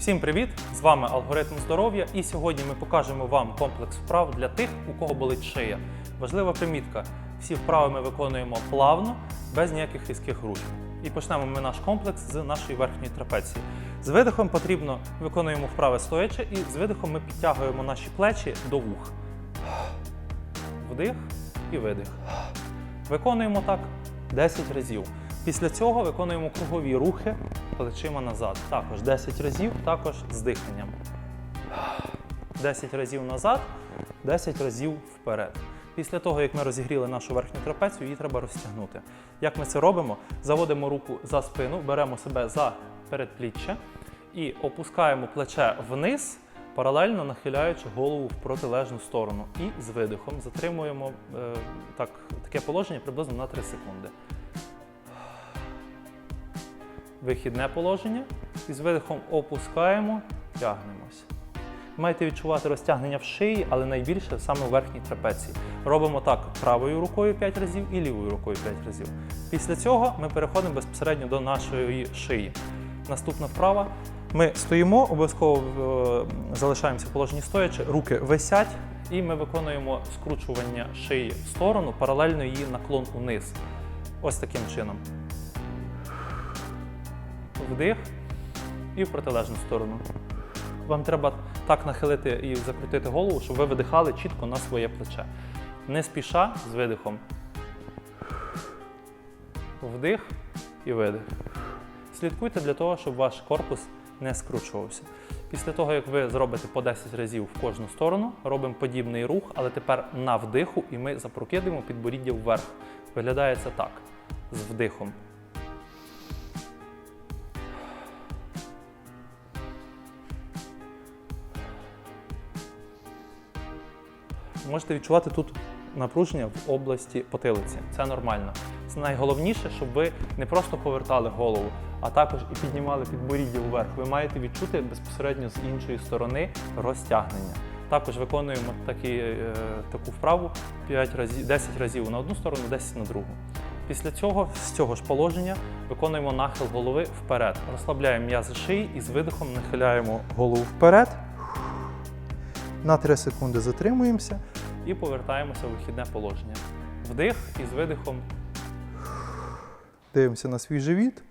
Всім привіт! З вами Алгоритм здоров'я, і сьогодні ми покажемо вам комплекс вправ для тих, у кого болить шия. Важлива примітка: всі вправи ми виконуємо плавно, без ніяких різких рухів. І почнемо ми наш комплекс з нашої верхньої трапеції. З видихом потрібно виконуємо вправи стоячи, і з видихом ми підтягуємо наші плечі до вух. Вдих і видих. Виконуємо так 10 разів. Після цього виконуємо кругові рухи плечима назад. Також 10 разів, також з диханням. 10 разів назад, 10 разів вперед. Після того, як ми розігріли нашу верхню трапецію, її треба розтягнути. Як ми це робимо? Заводимо руку за спину, беремо себе за передпліччя і опускаємо плече вниз, паралельно нахиляючи голову в протилежну сторону. І з видихом затримуємо е, так, таке положення приблизно на 3 секунди. Вихідне положення. І з видихом опускаємо, тягнемось. Маєте відчувати розтягнення в шиї, але найбільше саме в верхній трапеції. Робимо так правою рукою 5 разів і лівою рукою 5 разів. Після цього ми переходимо безпосередньо до нашої шиї. Наступна вправа. Ми стоїмо, обов'язково е, залишаємося в положенні стоячи, руки висять, і ми виконуємо скручування шиї в сторону, паралельно її наклон униз. Ось таким чином. Вдих і в протилежну сторону. Вам треба так нахилити і закрутити голову, щоб ви видихали чітко на своє плече. Не спіша з видихом. Вдих і видих. Слідкуйте для того, щоб ваш корпус не скручувався. Після того, як ви зробите по 10 разів в кожну сторону, робимо подібний рух, але тепер на вдиху, і ми запрокидуємо підборіддя вверх. Виглядає це так: з вдихом. Можете відчувати тут напруження в області потилиці. Це нормально. Це найголовніше, щоб ви не просто повертали голову, а також і піднімали підборіддя вверх. Ви маєте відчути безпосередньо з іншої сторони розтягнення. Також виконуємо такі, е, таку вправу 5 разів, 10 разів на одну сторону, 10 на другу. Після цього, з цього ж положення, виконуємо нахил голови вперед. Розслабляємо м'язи шиї і з видихом нахиляємо голову вперед. На 3 секунди затримуємося і повертаємося в вихідне положення. Вдих і з видихом дивимося на свій живіт.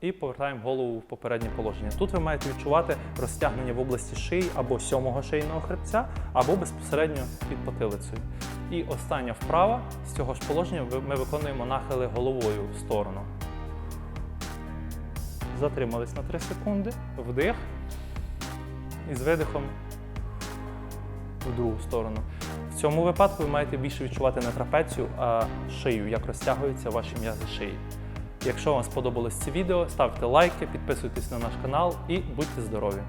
І повертаємо голову в попереднє положення. Тут ви маєте відчувати розтягнення в області шиї або сьомого шийного хребця, або безпосередньо під потилицею. І остання вправа з цього ж положення ми виконуємо нахили головою в сторону. Затримались на 3 секунди. Вдих. І з видихом в другу сторону. В цьому випадку ви маєте більше відчувати не трапецію, а шию, як розтягуються ваші м'язи шиї. Якщо вам сподобалось це відео, ставте лайки, підписуйтесь на наш канал і будьте здорові!